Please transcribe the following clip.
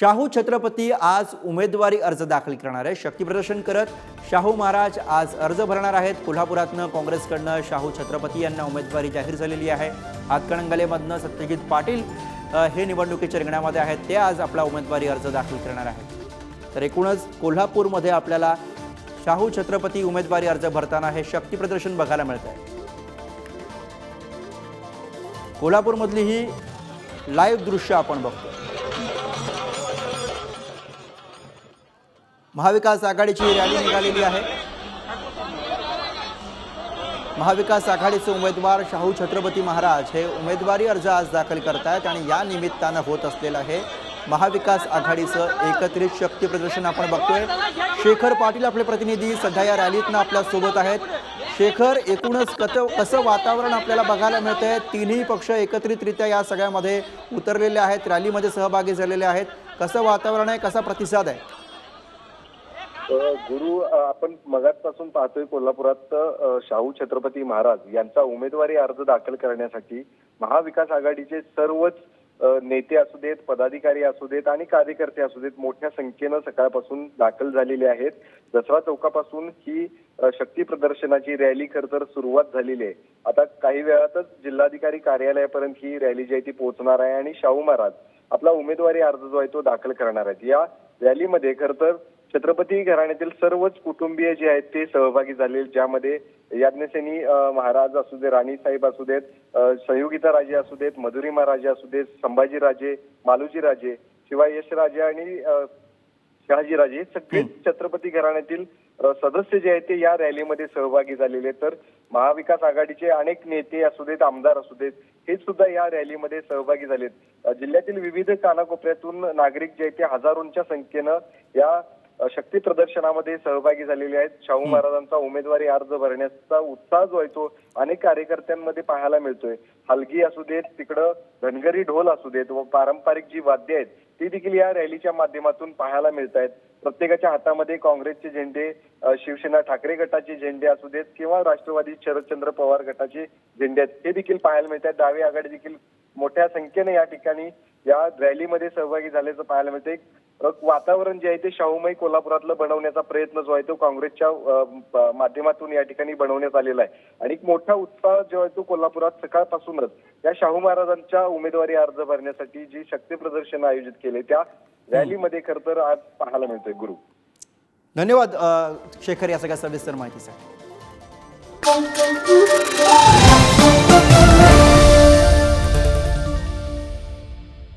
शाहू छत्रपती आज उमेदवारी अर्ज दाखल करणार आहे शक्तीप्रदर्शन करत शाहू महाराज आज अर्ज भरणार आहेत. कोल्हापुरातनं काँग्रेसकडनं शाहू छत्रपती यांना उमेदवारी जाहीर झालेली आहे. हातकणंगलेमधनं सत्यजित पाटील हे निवडणुकीच्या रिंगणामध्ये आहेत. ते आज आपला उमेदवारी अर्ज दाखल करणार आहेत. तर एकूणच कोल्हापूरमध्ये आपल्याला शाहू छत्रपती उमेदवारी अर्ज भरताना हे शक्तीप्रदर्शन बघायला मिळत आहे कोल्हापूरमधली ही लाईव्ह दृश्य आपण बघतो महाविकास आघाडीची रॅली निघालेली आहे. महाविकास आघाडीचे उमेदवार शाहू छत्रपती महाराज हे उमेदवारी अर्ज आज दाखल करतायत आणि या निमित्तानं होत असलेलं हे महाविकास आघाडीचं एकत्रित शक्ती प्रदर्शन आपण बघतोय. शेखर पाटील आपले प्रतिनिधी सध्या या रॅलीतनं आपल्यासोबत आहेत. शेखर एकूणच कत कसं वातावरण आपल्याला बघायला मिळतंय? तिन्ही पक्ष एकत्रितरित्या या सगळ्यामध्ये उतरलेले आहेत रॅलीमध्ये सहभागी झालेले आहेत. कसं वातावरण आहे? कसा प्रतिसाद आहे? गुरु आपण मगातपासून पाहतोय कोल्हापुरात शाहू छत्रपती महाराज यांचा उमेदवारी अर्ज दाखल करण्यासाठी महाविकास आघाडीचे सर्वच नेते असू देत पदाधिकारी असू देत आणि कार्यकर्ते असू देत मोठ्या संख्येनं सकाळपासून दाखल झालेले आहेत. दसरा चौकापासून ही शक्ती प्रदर्शनाची रॅली खर तर सुरुवात झालेली आहे. आता काही वेळातच जिल्हाधिकारी कार्यालयापर्यंत ही रॅली जी आहे ती पोहोचणार आहे आणि शाहू महाराज आपला उमेदवारी अर्ज जो आहे तो दाखल करणार आहेत. या रॅलीमध्ये खर तर छत्रपती घराण्यातील सर्वच कुटुंबीय जे आहेत ते सहभागी झाले ज्यामध्ये याज्ञसेनी महाराज असू दे राणी साहेब असू देत संयोगिता राजे असू देत मधुरिमा राजे असू देत संभाजी राजे मालुजी राजे शिवाय यश राजे आणि शहाजीराजे हे सगळे छत्रपती घराण्यातील सदस्य जे आहेत ते या रॅलीमध्ये सहभागी झालेले. तर महाविकास आघाडीचे अनेक नेते असू देत आमदार असू देत हे सुद्धा या रॅलीमध्ये सहभागी झालेत जिल्ह्यातील विविध कानाकोपऱ्यातून नागरिक जे आहेत ते हजारोंच्या संख्येनं या शक्ती प्रदर्शनामध्ये सहभागी झालेले आहेत. शाहू महाराजांचा उमेदवारी अर्ज भरण्याचा उत्साह जो आहे तो अनेक कार्यकर्त्यांमध्ये पाहायला मिळतोय. हलगी असू देत तिकडं धनगरी ढोल असू देत व पारंपरिक जी वाद्य आहेत ती देखील या रॅलीच्या माध्यमातून पाहायला मिळत आहेत. प्रत्येकाच्या हातामध्ये काँग्रेसचे झेंडे शिवसेना ठाकरे गटाचे झेंडे असू देत किंवा राष्ट्रवादी शरदचंद्र पवार गटाचे झेंडे आहेत हे देखील पाहायला मिळत आहेत. डावी आघाडी देखील मोठ्या संख्येने या ठिकाणी या रॅलीमध्ये सहभागी झाल्याचं पाहायला मिळतं वातावरण जे आहे ते शाहूमय कोल्हापुरातलं बनवण्याचा प्रयत्न जो आहे तो काँग्रेसच्या माध्यमातून या ठिकाणी बनवण्यात आलेला आहे. आणि एक मोठा उत्साह जो आहे तो कोल्हापुरात सकाळपासूनच या शाहू महाराजांच्या उमेदवारी अर्ज भरण्यासाठी जी शक्ती प्रदर्शन आयोजित केले त्या रॅलीमध्ये खर तर आज पाहायला मिळतोय. गुरु. धन्यवाद शेखर या सगळ्या सविस्तर माहितीसाठी.